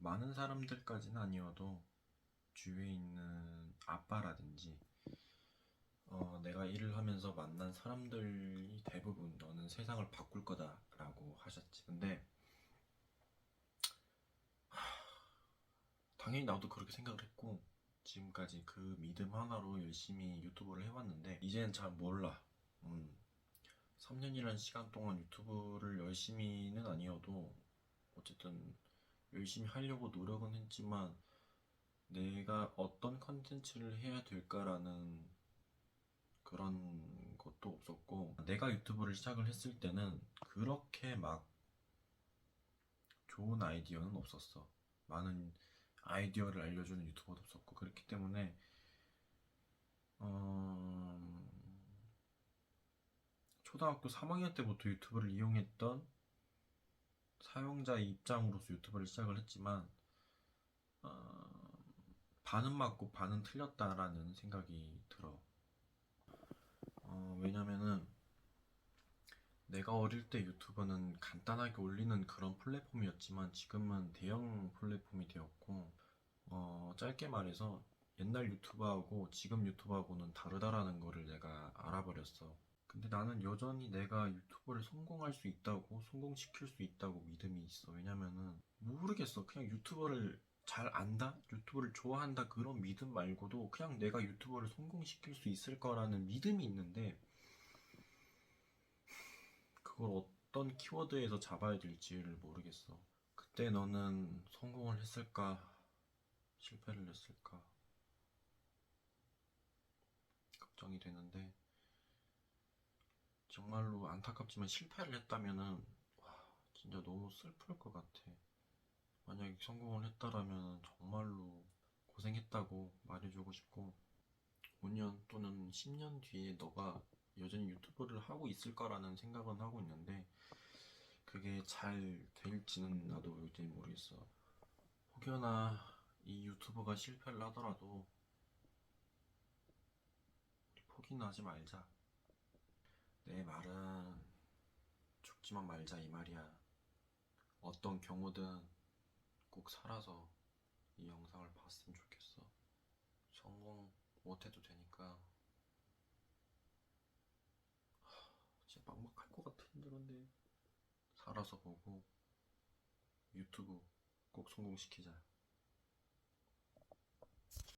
많은 사람들까지는 아니어도 주위에 있는 아빠라든지 어, 내가 일을 하면서 만난 사람들이 대부분 너는 세상을 바꿀 거다라고 하셨지. 근데 하, 당연히 나도 그렇게 생각을 했고 지금까지 그 믿음 하나로 열심히 유튜브를 해왔는데 이제는 잘 몰라. 음, 3년이라는 시간 동안 유튜브를 열심히는 아니어도 어쨌든 열심히 하려고 노력은 했지만 내가 어떤 컨텐츠를 해야 될까라는 그런 것도 없었고 내가 유튜브를 시작을 했을 때는 그렇게 막 좋은 아이디어는 없었어. 많은 아이디어를 알려주는 유튜버도 없었고 그렇기 때문에 어... 초등학교 3학년 때부터 유튜브를 이용했던 사용자의 입장으로서 유튜브를 시작을 했지만 어, 반은 맞고 반은 틀렸다라는 생각이 들어. 어, 왜냐면은 내가 어릴 때 유튜브는 간단하게 올리는 그런 플랫폼이었지만 지금은 대형 플랫폼이 되었고 어, 짧게 말해서 옛날 유튜브하고 지금 유튜브하고는 다르다라는 거를 내가 알아버렸어. 근데 나는 여전히 내가 유튜브를 성공할 수 있다고, 성공시킬 수 있다고 믿음이 있어. 왜냐면은, 모르겠어. 그냥 유튜버를 잘 안다? 유튜브를 좋아한다? 그런 믿음 말고도 그냥 내가 유튜버를 성공시킬 수 있을 거라는 믿음이 있는데, 그걸 어떤 키워드에서 잡아야 될지를 모르겠어. 그때 너는 성공을 했을까? 실패를 했을까? 걱정이 되는데, 정말로 안타깝지만 실패를 했다면은 와 진짜 너무 슬플 것 같아. 만약에 성공을 했다라면 정말로 고생했다고 말해주고 싶고 5년 또는 10년 뒤에 너가 여전히 유튜브를 하고 있을 거라는 생각은 하고 있는데 그게 잘 될지는 나도 여전히 모르겠어. 혹여나 이 유튜브가 실패를 하더라도 포기는 하지 말자. 내 말은 죽지만 말자 이 말이야. 어떤 경우든 꼭 살아서 이 영상을 봤으면 좋겠어. 성공 못해도 되니까. 하, 진짜 막막할 것 같아 힘들었는데 살아서 보고 유튜브 꼭 성공시키자.